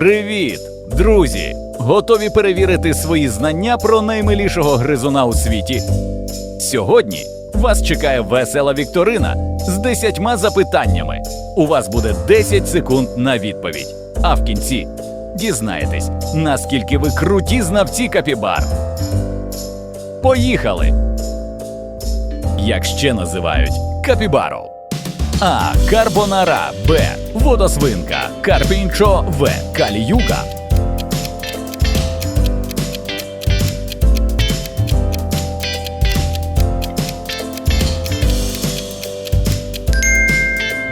Привіт, друзі! Готові перевірити свої знання про наймилішого гризуна у світі? Сьогодні вас чекає весела вікторина з 10 запитаннями. У вас буде 10 секунд на відповідь. А в кінці дізнаєтесь, наскільки ви круті знавці капібар. Поїхали! Як ще називають капібару. А. Карбонара. Б. Водосвинка. Карпінчо. В. Каліюка.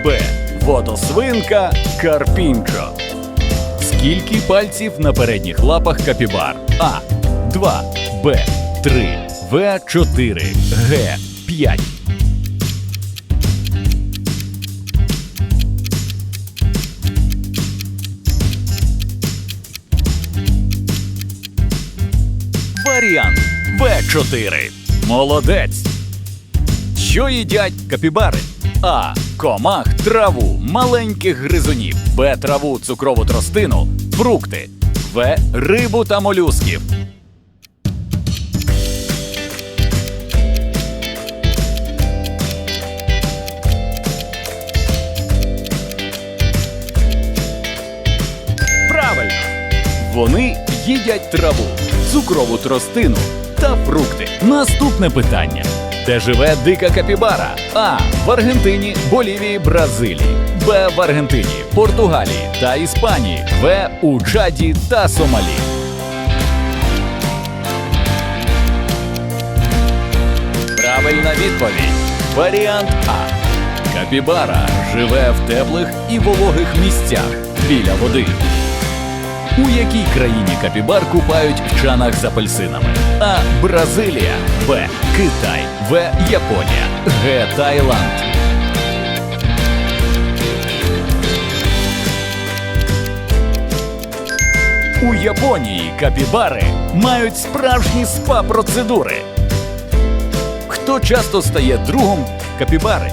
Б. Водосвинка. Карпінчо. Скільки пальців на передніх лапах капібар? А. 2. Б. 3. В. 4. Г. 5. Варіант Б4. Молодець. Що їдять капібари? А. Комах, траву, маленьких гризунів. Б. Траву, цукрову тростину, фрукти. В. Рибу та молюсків. Правильно. Вони їдять траву, цукрову тростину та фрукти. Наступне питання. Де живе дика капібара? А. В Аргентині, Болівії, Бразилії. Б. В Аргентині, Португалії та Іспанії. В. У Чаді та Сомалі. Правильна відповідь. Варіант А. Капібара живе в теплих і вологих місцях біля води. У якій країні капібар купають в чанах з апельсинами? А. Бразилія, Б. Китай, В. Японія, Г. Таїланд. У Японії капібари мають справжні спа-процедури. Хто часто стає другом капібари?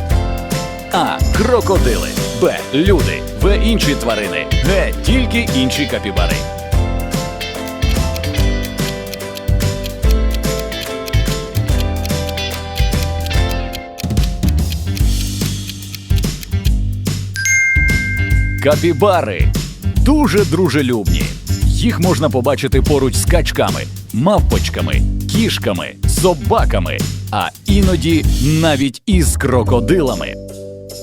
А. Крокодили. Б. Люди. В. Інші тварини. Г. Тільки інші капібари. Капібари дуже дружелюбні. Їх можна побачити поруч з качками, мавпочками, кішками, собаками, а іноді навіть із крокодилами.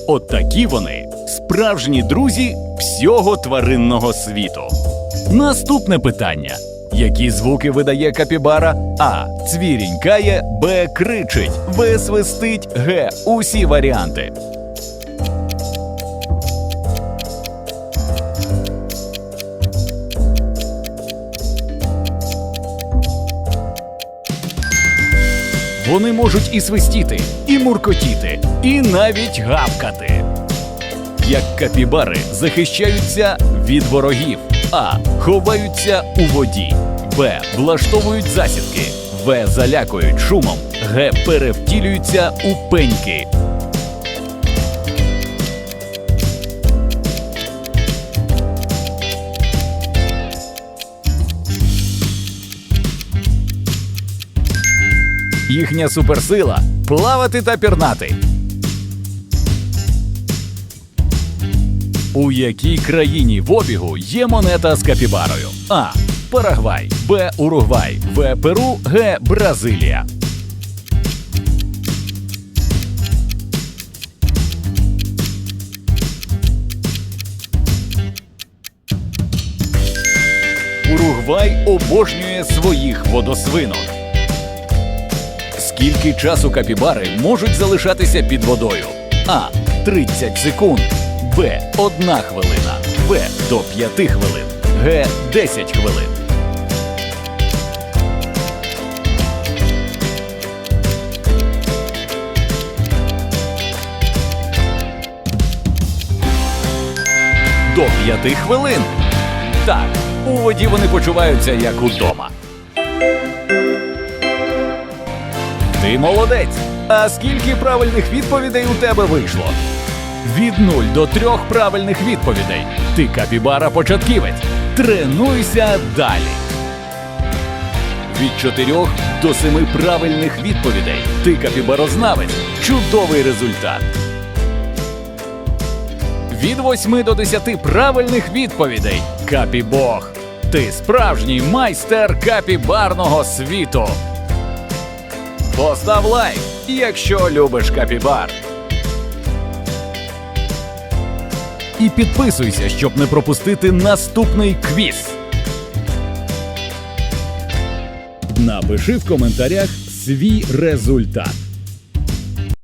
От такі вони справжні друзі всього тваринного світу. Наступне питання: які звуки видає капібара? А. Цвірінькає, Б. Кричить, В. Свистить, Г. Усі варіанти. Вони можуть і свистіти, і муркотіти, і навіть гавкати. Як капібари захищаються від ворогів, а ховаються у воді, Б. Влаштовують засідки, В. Залякують шумом, Г. Перевтілюються у пеньки. Їхня суперсила плавати та пірнати. У якій країні в обігу є монета з капібарою? А. Парагвай, Б. Уругвай, В. Перу, Г. Бразилія. Уругвай обожнює своїх водосвинок. Скільки часу капібари можуть залишатися під водою? А. 30 секунд. Б. 1 хвилина. В. До 5 хвилин. Г. 10 хвилин. До 5 хвилин. Так, у воді вони почуваються як удома. Ти молодець. А скільки правильних відповідей у тебе вийшло? Від 0 до 3 правильних відповідей. Ти капібара початківець. Тренуйся далі. Від 4 до 7 правильних відповідей. Ти капібарознавець. Чудовий результат. Від 8 до 10 правильних відповідей. Капібог. Ти справжній майстер капібарного світу. Постав лайк, якщо любиш капібар. І підписуйся, щоб не пропустити наступний квіз. Напиши в коментарях свій результат.